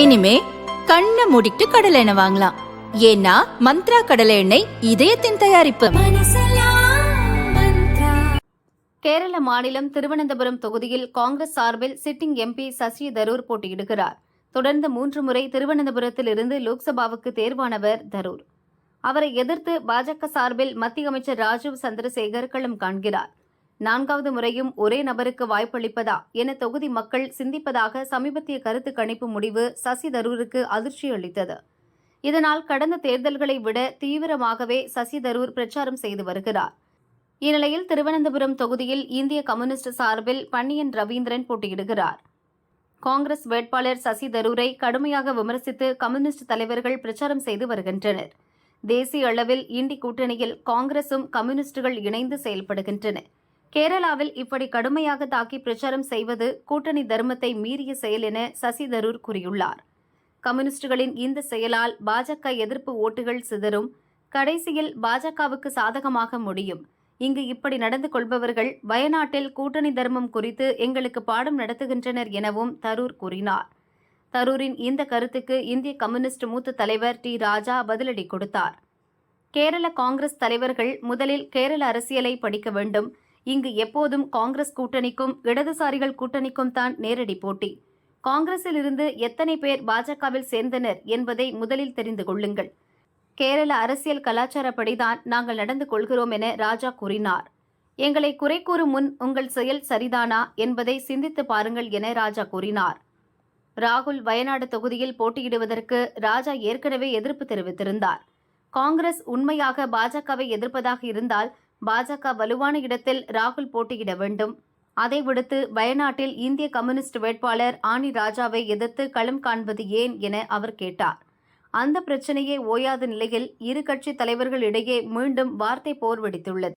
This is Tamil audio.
இனிமே கண்ணை மூடிட்டு கடலை எண்ணெய் வாங்கலாம். ஏன்னா மந்த்ரா கடலை எண்ணெய் இதயத்தின் தயாரிப்பு. கேரள மாநிலம் திருவனந்தபுரம் தொகுதியில் காங்கிரஸ் சார்பில் சிட்டிங் எம்பி சசி தரூர் போட்டியிடுகிறார். தொடர்ந்து மூன்று முறை திருவனந்தபுரத்தில் இருந்து லோக்சபாவுக்கு தேர்வானவர் தரூர். அவரை எதிர்த்து பாஜக சார்பில் மத்திய அமைச்சர் ராஜீவ் சந்திரசேகர் களம் காண்கிறார். நான்காவது முறையும் ஒரே நபருக்கு வாய்ப்பளிப்பதா என தொகுதி மக்கள் சிந்திப்பதாக சமீபத்திய கருத்து கணிப்பு முடிவு சசி தரூருக்கு அதிர்ச்சி அளித்தது. இதனால் கடந்த தேர்தல்களை விட தீவிரமாகவே சசி தரூர் பிரச்சாரம் செய்து வருகிறார். இந்நிலையில் திருவனந்தபுரம் தொகுதியில் இந்திய கம்யூனிஸ்ட் சார்பில் பன்னியன் ரவீந்திரன் போட்டியிடுகிறார். காங்கிரஸ் வேட்பாளர் சசி தரூரை கடுமையாக விமர்சித்து கம்யூனிஸ்ட் தலைவர்கள் பிரச்சாரம் செய்து வருகின்றனர். தேசிய அளவில் இண்டி கூட்டணியில் காங்கிரசும் கம்யூனிஸ்டுகள் இணைந்து செயல்படுகின்றன. கேரளாவில் இப்படி கடுமையாக தாக்கி பிரச்சாரம் செய்வது கூட்டணி தர்மத்தை மீறிய செயல் என சசி தரூர் கூறியுள்ளார். கம்யூனிஸ்டுகளின் இந்த செயலால் பாஜக எதிர்ப்பு ஓட்டுகள் சிதறும். கடைசியில் பாஜகவுக்கு சாதகமாக முடியும். இங்கு இப்படி நடந்து கொள்பவர்கள் வயநாட்டில் கூட்டணி தர்மம் குறித்து எங்களுக்கு பாடம் நடத்துகின்றனர் எனவும் தரூர் கூறினார். தரூரின் இந்த கருத்துக்கு இந்திய கம்யூனிஸ்ட் மூத்த தலைவர் டி. ராஜா பதிலடி கொடுத்தார். கேரள காங்கிரஸ் தலைவர்கள் முதலில் கேரள அரசியலை படிக்க வேண்டும். இங்கு எப்போதும் காங்கிரஸ் கூட்டணிக்கும் இடதுசாரிகள் கூட்டணிக்கும் தான் நேரடி போட்டி. காங்கிரஸில் இருந்து எத்தனை பேர் பாஜகவில் சேர்ந்தனர் என்பதை முதலில் தெரிந்து கொள்ளுங்கள். கேரள அரசியல் கலாச்சாரப்படிதான் நாங்கள் நடந்து கொள்கிறோம் என ராஜா கூறினார். எங்களை குறை கூறும் முன் உங்கள் செயல் சரிதானா என்பதை சிந்தித்து பாருங்கள் என ராஜா கூறினார். ராகுல் வயநாடு தொகுதியில் போட்டியிடுவதற்கு ராஜா ஏற்கனவே எதிர்ப்பு தெரிவித்திருந்தார். காங்கிரஸ் உண்மையாக பாஜகவை எதிர்ப்பதாக இருந்தால் பாஜக வலுவான இடத்தில் ராகுல் போட்டியிட வேண்டும். அதை விடுத்து வயநாட்டில் இந்திய கம்யூனிஸ்ட் வேட்பாளர் ஆனி ராஜாவை எதிர்த்து களம் காண்பது ஏன் என அவர் கேட்டார். அந்த பிரச்சனையே ஓயாத நிலையில் இரு கட்சி தலைவர்களிடையே மீண்டும் வார்த்தை போர் வெடித்துள்ளது.